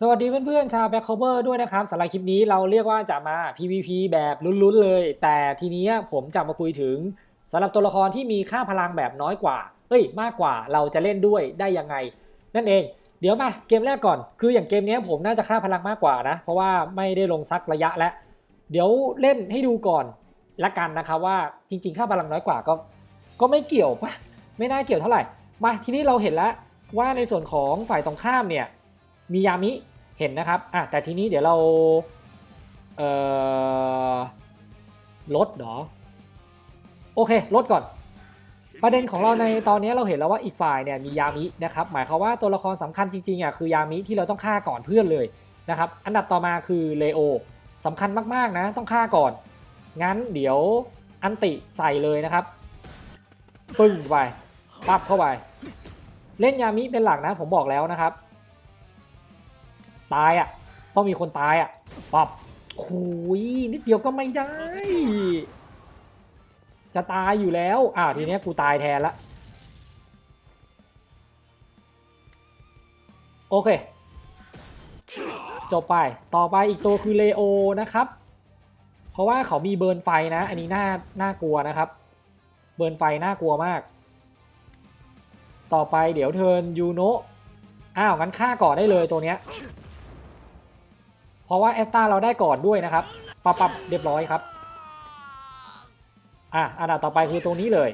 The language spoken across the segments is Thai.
สวัสดีเพื่อนๆชาวแบ็คโคเวอร์ด้วยนะครับสำหรับคลิปนี้เราเรียกว่าจะมา PVP แบบลุ้นๆเลย แต่ทีนี้ผมจะมาคุยถึงสำหรับตัวละครที่มีค่าพลังแบบน้อยกว่าเอ้ยมากกว่าเราจะเล่นด้วยได้ยังไง นั่นเอง เดี๋ยวมาเกมแรกก่อน คืออย่างเกมนี้ผมน่าจะค่าพลังมากกว่านะ เพราะว่าไม่ได้ลงซักระยะแล้วเดี๋ยวเล่นให้ดูก่อนละกันนะครับว่าจริงๆ ค่าพลังน้อยกว่าก็ ก็ไม่เกี่ยวปะไม่น่าเกี่ยวเท่าไหร่มาทีนี้เราเห็นแล้วว่าในส่วนของฝ่ายตรงข้ามเนี่ย มียามิเห็นนะครับอะแต่ทีนี้เดี๋ยวเราเอ่อลดเหรอ โอเคลดก่อน ประเด็นของเราในตอนนี้เราเห็นแล้วว่าอีกฝ่ายเนี่ยมียามินะครับ หมายความว่าตัวละครสำคัญจริงๆอะคือยามิที่เราต้องฆ่าก่อนเพื่อนเลยนะครับ อันดับต่อมาคือเลโอสำคัญมากๆนะต้องฆ่าก่อน งั้นเดี๋ยวอันติใส่เลยนะครับ ปึ้งไปปั๊บเข้าไป เล่นยามิเป็นหลักนะผมบอกแล้วนะครับ ตายอะ ต้องมีคนตายอะปับคุยนิดเดียวก็ไม่ได้ จะตายอยู่แล้วอ้าวทีเนี้ยกูตายแทนละ โอเค จบไป ต่อไปอีกตัวคือเลโอนะครับ เพราะว่าเขามีเบิร์นไฟนะ อันนี้น่า น่ากลัวนะครับ เบิร์นไฟน่ากลัวมาก ต่อไปเดี๋ยวเทิร์นยูโนะอ้าวงั้นฆ่าก่อนได้เลยตัวเนี้ย เพราะว่าแอสตาเราได้ก่อนด้วยนะครับปับปับเรียบร้อยครับอะอันดับต่อไปคือตรงนี้เลย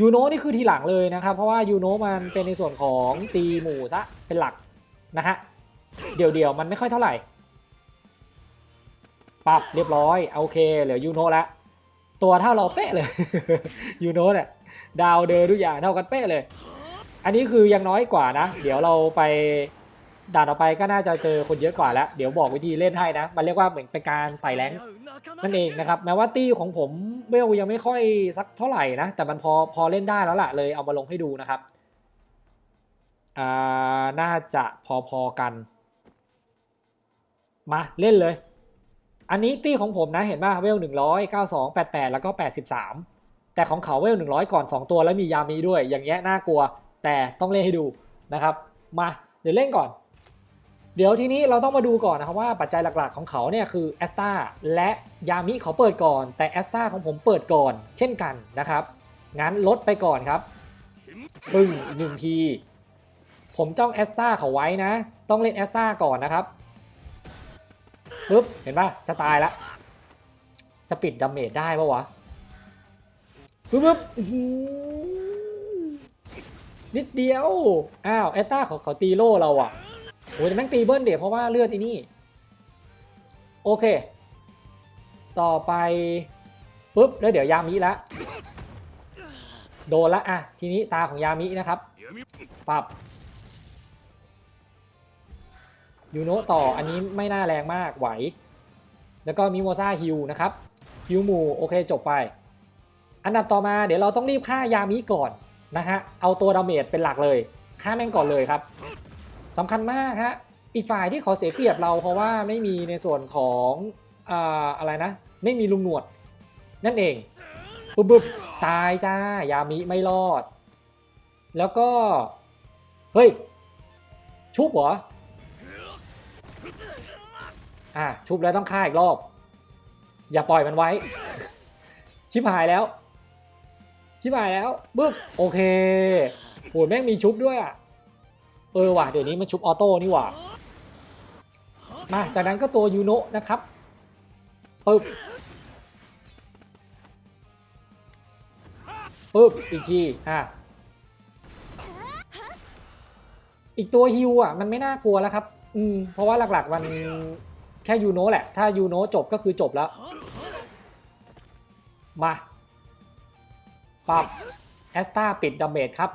ยูโนนี่คือทีหลังเลยนะครับ เพราะว่ายูโนมันเป็นในส่วนของตีหมู่ซะเป็นหลักนะฮะเดี๋ยวเดี๋ยวมันไม่ค่อยเท่าไหร่ปรับเรียบร้อยโอเคเหลือยูโนแล้วตัวเท่าเราเป๊ะเลยยูโนเนี่ยดาวเดินทุกอย่างเท่ากันเป๊ะเลย อันนี้คือยังน้อยกว่านะ เดี๋ยวเราไป ด่านต่อไปก็น่าจะเจอคนเยอะกว่าแล้ว เดี๋ยวบอกวิธีเล่นให้นะ มันเรียกว่าเหมือนเป็นการไต่แรงนั่นเองนะครับ แม้ว่าตี้ของผมเวลยังไม่ค่อยสักเท่าไหร่นะ แต่มันพอพอเล่นได้แล้วล่ะ เลยเอามาลงให้ดูนะครับ อ่า น่าจะพอๆกัน มาเล่นเลย อันนี้ตี้ของผมนะเห็นป่ะเวลหนึ่งร้อยเก้าสองแปดแปดแล้วก็แปดสิบสามแต่ของเขาเวลหนึ่งร้อยก่อนสองตัวแล้วมียามีด้วย อย่างเงี้ยน่ากลัว แต่ต้องเล่นให้ดูนะครับ มาเดี๋ยวเล่นก่อน เดี๋ยวทีนี้เราต้องมาดูก่อนนะครับว่าปัจจัยหลักๆของเขาเนี่ยคือแอสตาและยามิเขาเปิดก่อน แต่แอสตาของผมเปิดก่อน เช่นกันนะครับ งั้นลดไปก่อนครับปึ้งหนึ่งที ผมจ้องแอสตาเขาไว้นะ ต้องเล่นแอสตาก่อนนะครับปึ๊บเห็นปะจะตายละ จะปิดดาเมจได้ปะวะปึ๊บปึ๊บนิดเดียว อ้าวแอสตาเขาเขาตีโล่เราอะ โอ้ยแต่แม่งตีเบิ้ลเดี๋ยวเพราะว่าเลือดอ้นี่ โอเค ต่อไปปุ๊บแล้วเดี๋ยวยามิละโดนละอะทีนี้ตาของยามินะครับปรับยูโนต่ออันนี้ไม่น่าแรงมากไหว แล้วก็มิโมซาฮิวนะครับฮิวมูโอเคจบไป อันดับต่อมาเดี๋ยวเราต้องรีบฆ่ายามิก่อนนะฮะเอาตัวดาเมจเป็นหลักเลยฆ่าแม่งก่อนเลยครับ สำคัญมากฮะอีกฝ่ายที่ขอเสียเปรียบเราเพราะว่าไม่มีในส่วนของอ่าอะไรนะ ไม่มีลุงหนวด นั่นเองปุ๊บปุ๊บตายจ้ายามิไม่รอด แล้วก็ เฮ้ย ชุบเหรออะชุบแล้วต้องฆ่าอีกรอบ อย่าปล่อยมันไว้ ชิบหายแล้ว ชิบหายแล้วปึ๊บโอเคโหแม่งมีชุบด้วยอะ เออว่ะเดี๋ยวนี้มันชุบออโต้นี่ว่ามาจากนั้นก็ตัวยูโนะนะครับปึ๊บปึ๊บอีกทีอะอีกตัวฮิวอะมันไม่น่ากลัวแล้วครับ อืมเพราะว่าหลักๆมันแค่ยูโนะแหละ ถ้ายูโนะจบก็คือจบแล้ว มาปับแอสตาปิดดาเมจครับ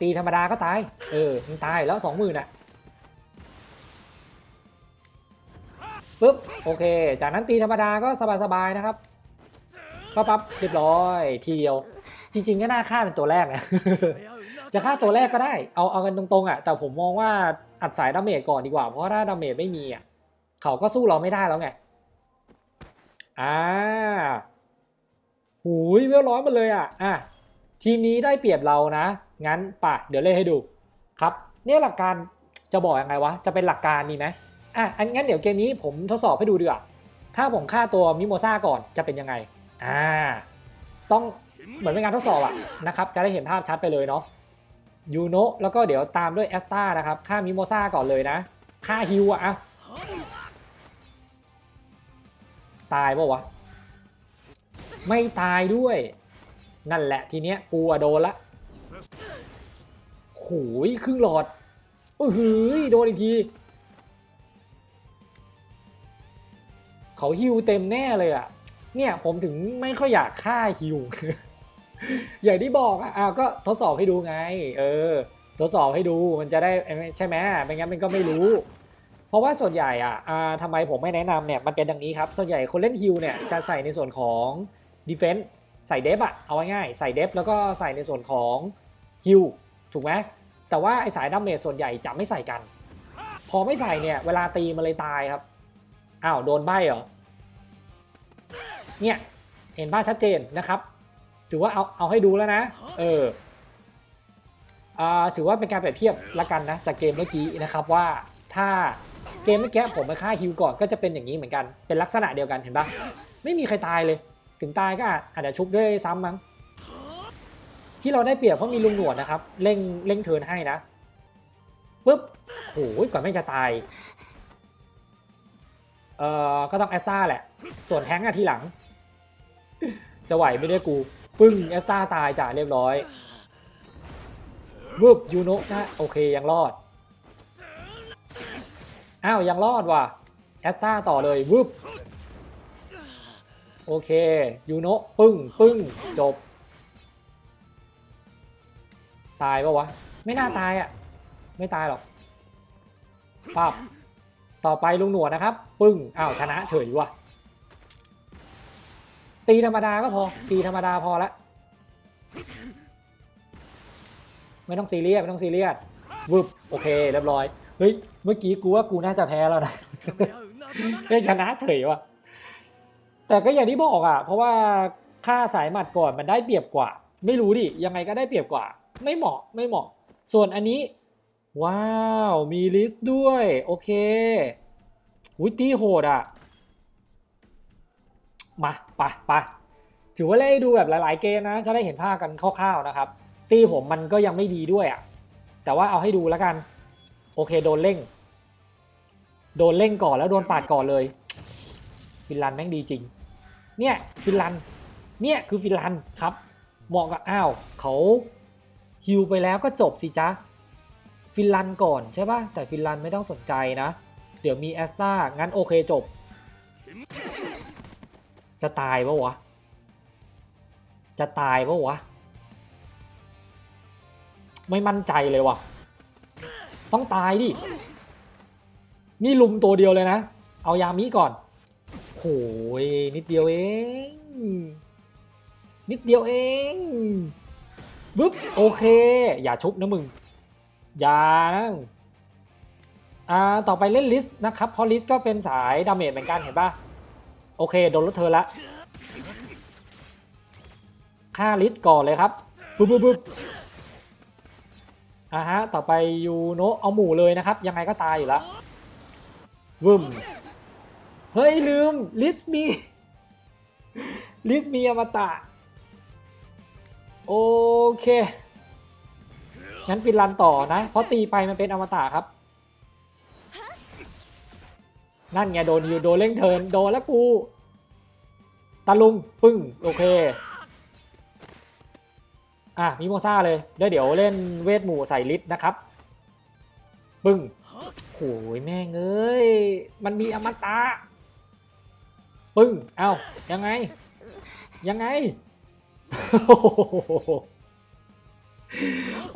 ตีธรรมดาก็ตาย เออมันตายแล้วสองหมื่นอะปึ๊บโอเค จากนั้นตีธรรมดาก็สบายๆนะครับปั๊บปั๊บเรียบร้อยทีเดียว จริง ๆ ก็น่าฆ่าเป็นตัวแรกนะจะฆ่าตัวแรกก็ได้ เอาเอากันตรงๆอะ แต่ผมมองว่าอัดสายดาเมจก่อนดีกว่า เพราะถ้าดาเมจไม่มีอะ เขาก็สู้เราไม่ได้แล้วไง อ่าหูยเวลร้อยมาเลยอะ อะ ทีมนี้ได้เปรียบเรานะ งั้นปะเดี๋ยวเล่นให้ดูครับเนี่ยหลักการจะบอกยังไงวะ จะเป็นหลักการดีไหมอะอันงั้นเดี๋ยวเกมนี้ผมทดสอบให้ดูดีกว่าถ้าผมฆ่าตัวมิโมซาก่อนจะเป็นยังไงอ่าต้องเหมือนเป็นการทดสอบอะนะครับจะได้เห็นภาพชัดไปเลยเนาะยูโนะแล้วก็เดี๋ยวตามด้วยแอสตานะครับฆ่ามิโมซาก่อนเลยนะฆ่าฮิวอะตายปะวะ ไม่ตายด้วย นั่นแหละทีเนี้ยกูอะโดนละ โหยครึ่งหลอดเออหือโดนอีกที เขาฮิวเต็มแน่เลยอะเนี่ยผมถึงไม่ค่อยอยากฆ่าฮิว อย่างที่บอกอะอ้าวก็ทดสอบให้ดูไง เออ ทดสอบให้ดูมันจะได้ใช่ไหมไม่งั้นมันก็ไม่รู้ เพราะว่าส่วนใหญ่อะอ่าทำไมผมไม่แนะนำเนี่ยมันเป็นดังนี้ครับ ส่วนใหญ่คนเล่นฮิลเนี่ยจะใส่ในส่วนของดีเฟนส์ใส่เดฟอะเอาง่ายๆใส่เดฟแล้วก็ใส่ในส่วนของฮิลถูกไหม แต่ว่าไอสายดาเมจส่วนใหญ่จะไม่ใส่กัน พอไม่ใส่เนี่ยเวลาตีมันเลยตายครับ อ้าวโดนใบเหรอ เนี่ยเห็นภาพชัดเจนนะครับถือว่าเอาเอาให้ดูแล้วนะ เอออ่าถือว่าเป็นการเปรียบเทียบละกันนะจากเกมเมื่อกี้นะครับว่าถ้าเกมเมื่อกี้ผมไปฆ่าฮิวก่อนก็จะเป็นอย่างนี้เหมือนกันเป็นลักษณะเดียวกันเห็นปะไม่มีใครตายเลย ถึงตายก็อาจอาจจะชุบด้วยซ้ำมั้ง ที่เราได้เปรียบเพราะมีลุงหนวดนะครับเร่งเร่งเทินให้นะปุ๊บโหยก่อนไม่จะตายเอ่อก็ต้องแอสตาแหละ ส่วนแฮงอะทีหลัง จะไหวไม่ได้กู ปึ้งแอสตาตายจ่าเรียบร้อยวุบยูโนะนะโอเคยังรอด อ้าวยังรอดว่ะแอสตาต่อเลยวุบโอเคยูโนะปึ้งปึ้งจบ ตายปะวะ ไม่น่าตายอะ ไม่ตายหรอกปับต่อไปลุงหนวดนะครับ ปึ้ง อ้าวชนะเฉยว่ะตีธรรมดาก็พอ ตีธรรมดาพอละ ไม่ต้องซีเรียส ไม่ต้องซีเรียสวึบโอเค เรียบร้อย เฮ้ย เมื่อกี้กูว่ากูน่าจะแพ้แล้วนะเล่นชนะเฉยว่ะแต่ก็อย่างที่บอกอะ เพราะว่าค่าสายหมัดก่อนมันได้เปรียบกว่า ไม่รู้ดิ ยังไงก็ได้เปรียบกว่า ไม่เหมาะไม่เหมาะ ส่วนอันนี้ ว้าว มีลิสต์ด้วย โอเควิตี้โหดอะ มาปไปถือว่าเล่นดูแบบหลาย ๆ เกมนะ จะได้เห็นภาพกันคร่าว ๆ นะครับ ตีผมมันก็ยังไม่ดีด้วยอะ แต่ว่าเอาให้ดูแล้วกัน โอเค โดนเร่ง โดนเร่งก่อนแล้วโดนปาดก่อนเลย ฟินแลนแม่งดีจริง เนี่ย ฟินแลนเนี่ยคือฟินแลนครับ เหมาะกับอ้าวเขา ฮิวไปแล้วก็จบสิจ๊ะ ฟินแลนด์ก่อนใช่ปะแต่ฟินแลนด์ไม่ต้องสนใจนะ เดี๋ยวมีแอสตางั้นโอเคจบ จะตายปะวะ จะตายปะวะ ไม่มั่นใจเลยวะต้องตายดิ นี่ลุมตัวเดียวเลยนะ เอายามิก่อนโหยนิดเดียวเอง นิดเดียวเอง ปึ๊บโอเค อย่าชุบนะมึง อย่านะอ่าต่อไปเล่นลิสต์นะครับเพราะลิสต์ก็เป็นสายดาเมจเหมือนกันเห็นปะโอเค โดนรถเธอละฆ่าลิสต์ก่อนเลยครับปึ๊บปึ๊บปึ๊บอ่าฮะต่อไปยูโนะเอาหมู่เลยนะครับ ยังไงก็ตายอยู่ล้ววึมเฮ้ยลืมลิสต์มีลิสต์มีอมตะ โอเค งั้นฟินลันต่อนะ เพราะตีไปมันเป็นอมตะครับ นั่นไงโดนอยู่โดนเร่งเทินโดนแล้วกูตะลุงปึ้งโอเค อะมิโมซ่าเลยแล้วเดี๋ยวเล่นเวทหมู่ใส่ลิสต์นะครับ ปึ้งโหยแม่งเอ้ย มันมีอมตะ ปึ้ง เอ้ายังไง ยังไง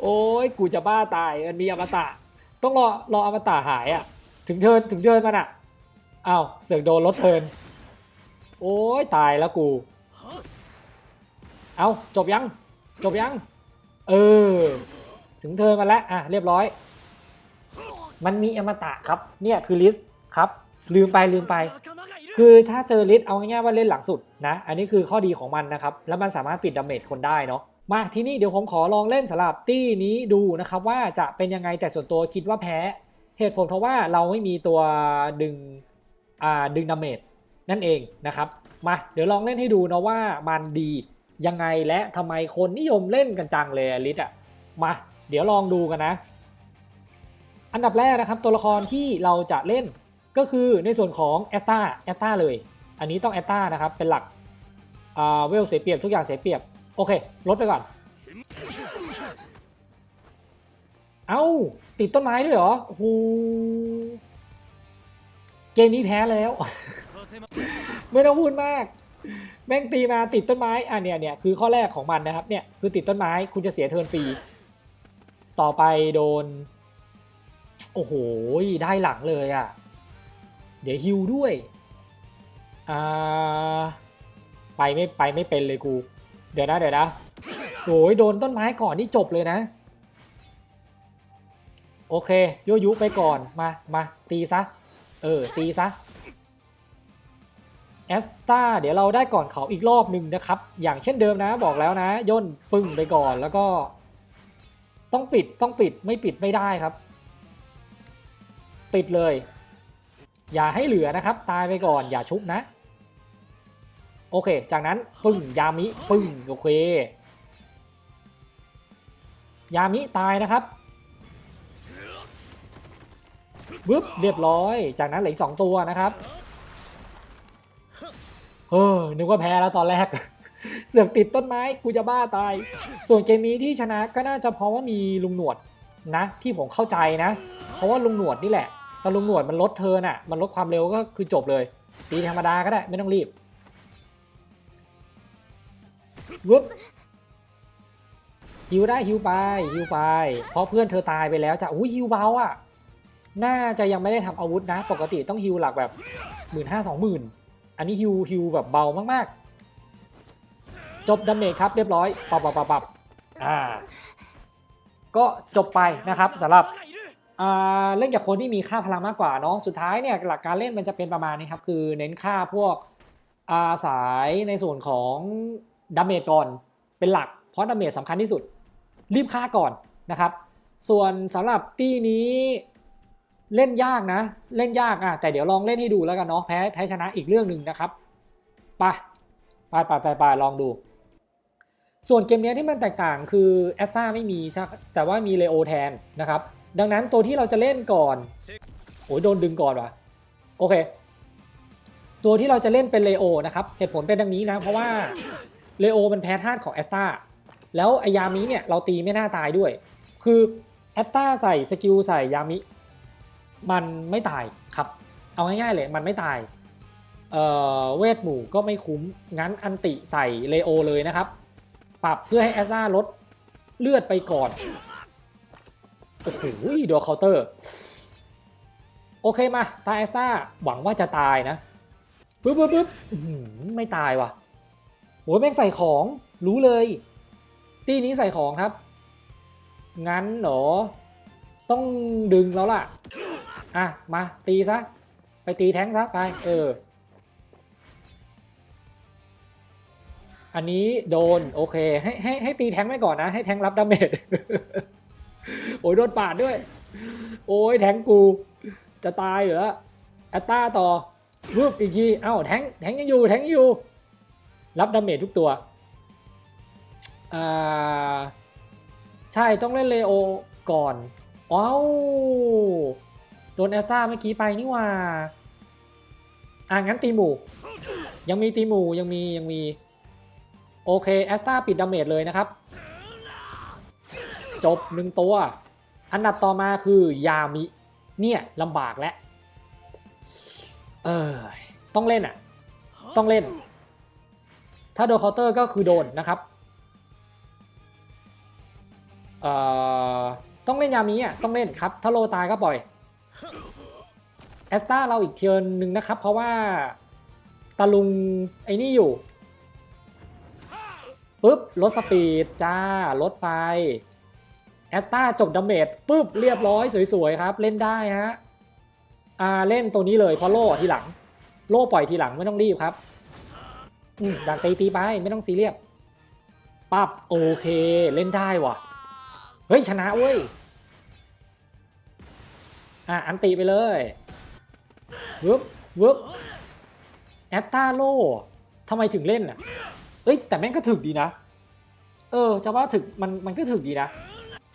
โอ้ยกูจะบ้าตาย มันมีอมตะ ต้องรอรออมตะหายอะ่ะ ถึงเทินถึงเทินมันอะ่ะอ้าวเสือกโดนรถเทิน โอ้ยตายแล้วกู เอาจบยัง จบยัง เออ ถึงเทินมาแล้ว อะ เรียบร้อย มันมีอมตะครับ เนี่ยคือลิสต์ครับ ลืมไปลืมไป คือถ้าเจอลิสต์เอาง่ายๆว่าเล่นหลังสุดนะ อันนี้คือข้อดีของมันนะครับ แล้วมันสามารถปิดดาเมจคนได้เนาะมาที่นี่เดี๋ยวผมขอลองเล่นสลับตี้นี้ดูนะครับว่าจะเป็นยังไงแต่ส่วนตัวคิดว่าแพ้ เหตุผลเพราะว่าเราไม่มีตัวดึงอ่าดึงดาเมจนั่นเองนะครับมาเดี๋ยวลองเล่นให้ดูนะว่ามันดียังไงและทำไมคนนิยมเล่นกันจังเลยลิทอะมาเดี๋ยวลองดูกันนะ อันดับแรกนะครับตัวละครที่เราจะเล่น ก็คือในส่วนของแอสตาแอสตาเลย อันนี้ต้องแอสตานะครับ เป็นหลักอ่าเวลเสียเปรียบทุกอย่างเสียเปรียบ โอเค ลดไปก่อน เอ้า ติดต้นไม้ด้วยเหรอโอ้โหเกมนี้แพ้แล้ว ไม่ต้องพูดมาก แม่งตีมาติดต้นไม้อะเนี่ยเนี่ยคือข้อแรกของมันนะครับเนี่ยคือติดต้นไม้คุณจะเสียเทิร์นฟรีต่อไปโดน โอ้โห ได้หลังเลยอะ เดี๋ยวฮิวด้วย อ่า ไปไม่ไปไม่เป็นเลยกู เดี๋ยวนะเดี๋ยวนะโอ้ยโดนต้นไม้ก่อนนี่จบเลยนะ โอเคโยยุไปก่อนมามาตีซะ เออ ตีซะแอสตาเดี๋ยวเราได้ก่อนเขาอีกรอบหนึ่งนะครับ อย่างเช่นเดิมนะบอกแล้วนะ ย่นปึ้งไปก่อนแล้วก็ ต้องปิดต้องปิดไม่ปิดไม่ได้ครับ ปิดเลย อย่าให้เหลือนะครับ ตายไปก่อนอย่าชุบนะ โอเค จากนั้นปึ้งยามิปึ้งโอเค ยามิตายนะครับบึ๊บเรียบร้อย จากนั้นเหลือสองตัวนะครับเออนึกว่าแพ้แล้วตอนแรก เสือกติดต้นไม้กูจะบ้าตาย ส่วนเกมนี้ที่ชนะก็น่าจะเพราะว่ามีลุงหนวดนะ ที่ผมเข้าใจนะ เพราะว่าลุงหนวดนี่แหละ แต่ลุงหนวดมันลดเทิร์น่ะ มันลดความเร็วก็คือจบเลย ตีธรรมดาก็ได้ไม่ต้องรีบวึบฮิวได้ฮิวไปฮิวไป เพราะเพื่อนเธอตายไปแล้วจ้ะอุ้ยฮิวเบาอะ น่าจะยังไม่ได้ทำอาวุธนะ ปกติต้องฮิวหลักแบบหมื่นห้าสองหมื่นอันนี้ฮิวฮิวแบบเบามากๆ จบดาเมจครับเรียบร้อยปับปับปับปับอ่า ก็จบไปนะครับสำหรับ เล่นกับคนที่มีค่าพลังมากกว่าเนาะสุดท้ายเนี่ยหลักการเล่นมันจะเป็นประมาณนี้ครับ คือเน้นค่าพวกอาสายในส่วนของดาเมจก่อนเป็นหลัก เพราะดาเมจสำคัญที่สุด รีบฆ่าก่อนนะครับ ส่วนสำหรับตี้นี้เล่นยากนะ เล่นยากอะแต่เดี๋ยวลองเล่นให้ดูแล้วกันเนาะแพ้แพ้ชนะอีกเรื่องหนึ่งนะครับปไปไปไปไปลองดู ส่วนเกมเนี้ยที่มันแตกต่างคือแอสตาไม่มีใช่แต่ว่ามีเลโอแทนนะครับ ดังนั้นตัวที่เราจะเล่นก่อนโอ้ยโดนดึงก่อนว่ะโอเค ตัวที่เราจะเล่นเป็นเลโอนะครับเหตุผลเป็นดังนี้นะเพราะว่าเลโอมันแพ้ธาตุของแอสตาแล้วไอยามิเนี่ยเราตีไม่น่าตายด้วย คือแอสตาใส่สกิลใส่ยามิ มันไม่ตายครับ เอาง่ายๆเลยมันไม่ตายเอ่อเวทหมู่ก็ไม่คุ้ม งั้นอันติใส่เลโอเลยนะครับ ปรับเพื่อให้แอสซาลดเลือดไปก่อน โอ้โหโดนเคาน์เตอร์ โอเคมาตายแอสตาหวังว่าจะตายนะปึ๊บปึ๊บปึ๊บไม่ตายว่ะโหแม่งใส่ของรู้เลย ตีนี้ใส่ของครับ งั้นเหรอต้องดึงแล้วล่ะ อะ มาตีซะ ไปตีแท้งซะไป เออ อันนี้โดน โอเค ให้ให้ให้ตีแท้งไว้ก่อนนะ ให้แท้งรับดาเมจ โอ้ยโดนปาดด้วย โอ้ยแทงกู จะตายเหรออัตตาต่อรูปอีกทีเอ้าแทงแทงยังอยู่แทงยังอยู่ รับดาเมจทุกตัวอ่าใช่ต้องเล่นเลโอก่อนว้าวโดนแอสซาเมื่อกี้ไปนี่ว่าอ่างั้นตีหมู่ ยังมีตีหมู่ยังมียังมี โอเคแอสตาปิดดาเมจเลยนะครับ จบหนึ่งตัว อันดับต่อมาคือยามิ เนี่ยลำบากแล้วเออต้องเล่นอะ ต้องเล่น ถ้าโดนเคาน์เตอร์ก็คือโดนนะครับเอ่อต้องเล่นยามีอะต้องเล่นครับ ถ้าโลตายก็ปล่อยแอสตาเราอีกเทียนหนึ่งนะครับ เพราะว่าตาลุงไอ้นี่อยู่ปุ๊บลดสปีดจ้าลดไป แอสตาจบดาเมจปุ๊บเรียบร้อยสวยๆครับ เล่นได้ฮะอ่าเล่นตัวนี้เลยเพราะโล่ทีหลัง โล่ปล่อยทีหลังไม่ต้องรีบครับอืมดักตีตีไปไม่ต้องซีเรียสปั๊บโอเคเล่นได้ว่ะ เฮ้ย ชนะเว้ยอะอันติไปเลยวึบวึบแอตตาโล่ทำไมถึงเล่นอะเอ้ยแต่แม่งก็ถึกดีนะ เออจะว่าถึกมันมันก็ถึกดีนะ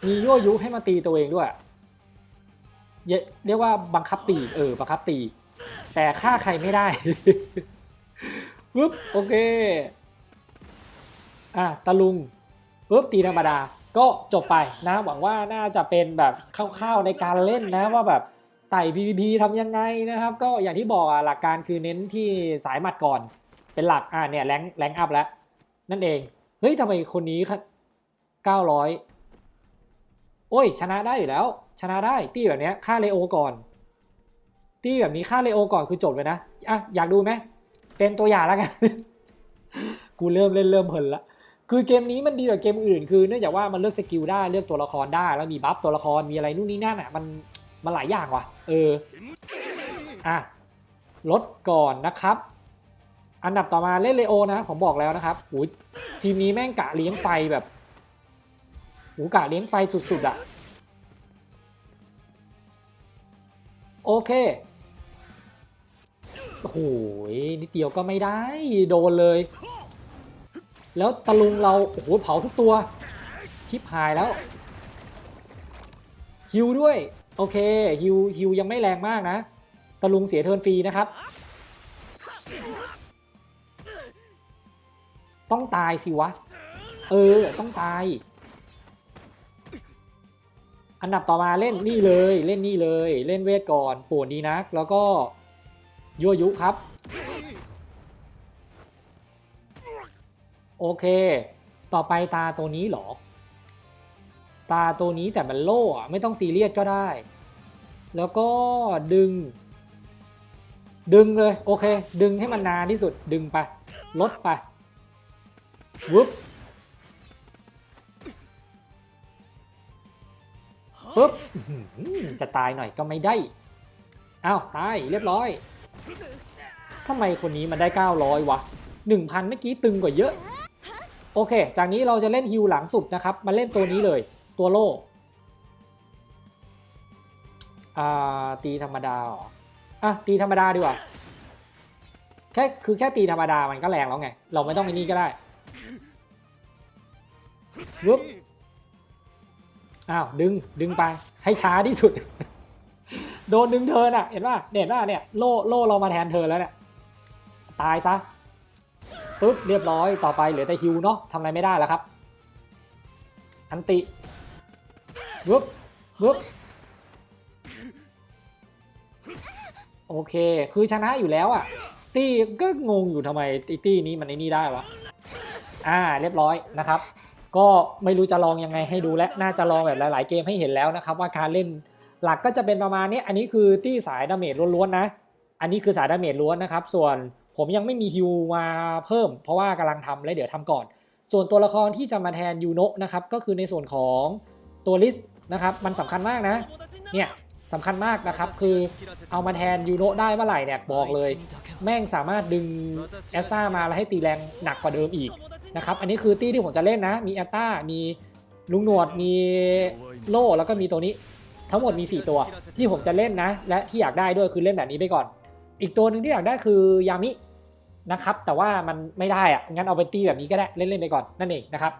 มียั่วยุให้มาตีตัวเองด้วย เรียกว่าบังคับตี เออ บังคับตี แต่ฆ่าใครไม่ได้ปึ๊บโอเค อะตะลุงปึ๊บตีธรรมดา ก็จบไปนะ หวังว่าน่าจะเป็นแบบคร่าวๆในการเล่นนะว่าแบบไต่ PVP ทำยังไงนะครับ ก็อย่างที่บอกอะหลักการคือเน้นที่สายหมัดก่อน เป็นหลักอะเนี่ยแรงแรงอัพแล้ว นั่นเอง เฮ้ยทำไมคนนี้ครับเก้าร้อย โอ้ย ชนะได้อยู่แล้ว ชนะได้ตี้แบบเนี้ยฆ่าเลโอก่อนตี้แบบนี้ฆ่าเลโอก่อนคือจบเลยนะอะอยากดูไหมเป็นตัวอย่างแล้วกัน กูเริ่มเล่นเริ่มเพลินละคือเกมนี้มันดีกว่าเกมอื่น คือเนื่องจากว่ามันเลือกสกิลได้เลือกตัวละครได้ แล้วมีบัฟตัวละครมีอะไรนู่นนี่นั่นอะมันมันหลายอย่างว่ะ เอออะลดก่อนนะครับ อันดับต่อมาเล่นเลโอนะ ผมบอกแล้วนะครับโอ้ยทีมนี้แม่งกะเลี้ยงไฟแบบ โอ้กะเลี้ยงไฟสุดๆอะโอเคโอ้โหนิดเดียวก็ไม่ได้ โดนเลย แล้วตะลุงเรา โอ้โห เผาทุกตัว ชิปหายแล้ว ฮิวด้วย โอเค ฮิว ฮิวยังไม่แรงมากนะ ตะลุงเสียเทิร์นฟรีนะครับ ต้องตายสิวะ เออ ต้องตาย อันดับต่อมาเล่นนี่เลยเล่นนี่เลย เล่นเวทก่อนป่วนดีนัก แล้วก็ยั่วยุครับ โอเค ต่อไปตาตัวนี้หรอ ตาตัวนี้แต่มันโล่อะไม่ต้องซีเรียสก็ได้ แล้วก็ดึง ดึงเลย โอเค ดึงให้มันนานที่สุดดึงไป ลดไปวึบ จะตายหน่อยก็ไม่ได้อ้าวตายเรียบร้อยทำไมคนนี้มันได้ 900 วะ 1,000 เมื่อกี้ตึงกว่าเยอะ โอเค จากนี้เราจะเล่นฮิวหลังสุดนะครับ มาเล่นตัวนี้เลย ตัวโล่ตีธรรมดาเหรออะตีธรรมดาดีกว่าแค่คือแค่ตีธรรมดามันก็แรงแล้วไง เราไม่ต้องไปนี่ก็ได้วึบ อ้าวดึงดึงไปให้ช้าที่สุด โดนดึงเทิร์นอะ เห็นป่ะเห็นป่ะเนี่ยโล่โล่เรามาแทนเทิร์นแล้วเนี่ยตายซะปึ๊บเรียบร้อยต่อไปเหลือแต่ฮิวเนาะทำอะไรไม่ได้แล้วครับ อันติวึบวึบโอเค คือชนะอยู่แล้วอะ ตี้ก็งงอยู่ทำไมตี้นี้มันไอ้นี่ได้วะ อ่า เรียบร้อยนะครับ ก็ไม่รู้จะลองยังไงให้ดูและน่าจะลองแบบหลาย ๆ เกมให้เห็นแล้วนะครับ ว่าการเล่นหลักก็จะเป็นประมาณนี้อันนี้คือตี้สายดาเมจล้วนๆนะ อันนี้คือสายดาเมจล้วนนะครับ ส่วนผมยังไม่มีฮิวมาเพิ่ม เพราะว่ากำลังทำและเดี๋ยวทำก่อน ส่วนตัวละครที่จะมาแทนยูโนะนะครับก็คือในส่วนของตัวลิสต์นะครับมันสำคัญมากนะเนี่ยสำคัญมากนะครับ คือเอามาแทนยูโนะได้เมื่อไหร่เนี่ยบอกเลย แม่งสามารถดึงแอสตามาแล้วให้ตีแรงหนักกว่าเดิมอีก นะครับ อันนี้คือตี้ที่ผมจะเล่นนะ มีแอตตามีลุงหนวด มีโล่แล้วก็มีตัวนี้ ทั้งหมดมี 4 ตัวที่ผมจะเล่นนะ และที่อยากได้ด้วยคือเล่นแบบนี้ไปก่อน อีกตัวหนึ่งที่อยากได้คือยามินะครับ แต่ว่ามันไม่ได้อะงั้นเอาไปตีแบบนี้ก็ได้เล่นๆไปก่อนนั่นเองนะครับ